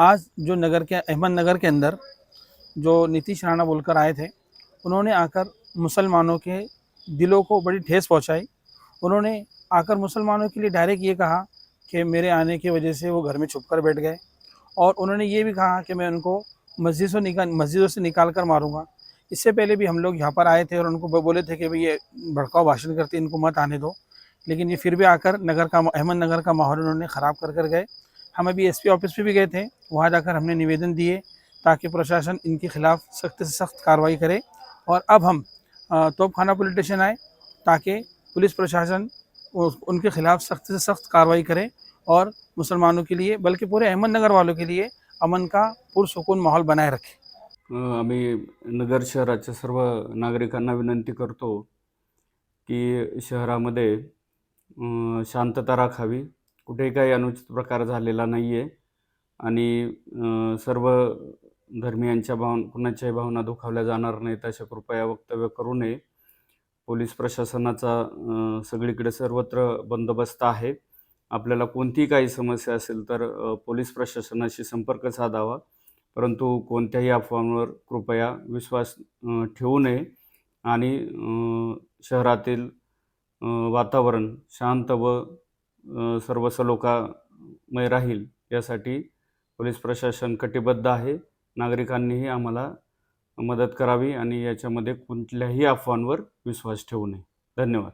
आज जो नगर के अहमदनगर के अंदर जो नीतीश राणा बोलकर आए थे, उन्होंने आकर मुसलमानों के दिलों को बड़ी ठेस पहुंचाई। उन्होंने आकर मुसलमानों के लिए डायरेक्ट ये कहा कि मेरे आने की वजह से वो घर में छुप कर बैठ गए। और उन्होंने ये भी कहा कि मैं उनको मस्जिद से निकाल, मस्जिदों से निकाल कर मारूँगा। इससे पहले भी हम लोग यहाँ पर आए थे और उनको बोले थे कि भाई ये भड़काऊ भाषण करते इनको मत आने दो। लेकिन ये फिर भी आकर नगर का अहमदनगर का माहौल उन्होंने ख़राब कर कर गए। हम अभी एसपी ऑफ़िस पे भी गए थे वहाँ जाकर हमने निवेदन दिए ताकि प्रशासन इनके खिलाफ सख्त से सख्त कार्रवाई करे। और अब हम तोपखाना पुलिस स्टेशन आए ताकि पुलिस प्रशासन उनके खिलाफ सख्त से सख्त कार्रवाई करे और मुसलमानों के लिए बल्कि पूरे अहमदनगर वालों के लिए अमन का पुरसकून माहौल बनाए रखे। अ, आम्ही नगर शहराच्या सर्व नागरिकांना विनंती करतो की शहरामध्ये अ, शांतता राखावी कुठेही काही अनुचित प्रकार झालेला नाही आहे आणि सर्व धर्मियांच्या भावना कुणाच्याही भावना दुखावल्या जाणार नाहीत अशा कृपया वक्तव्य करू नये. पोलीस प्रशासनाचा सगळीकडे सर्वत्र बंदोबस्त आहे. आपल्याला कोणतीही काही समस्या असेल तर पोलीस प्रशासनाशी संपर्क साधावा. परंतु कोणत्याही अफवांवर कृपया विश्वास ठेवू नये. आणि शहरातील वातावरण शांत व सर्व सलोखामय राहील यासाठी पोलीस प्रशासन कटिबद्ध आहे. नागरिकांनीही आम्हाला मदत करावी आणि याच्यामध्ये कुठल्याही अफवांवर विश्वास ठेवू नये. धन्यवाद.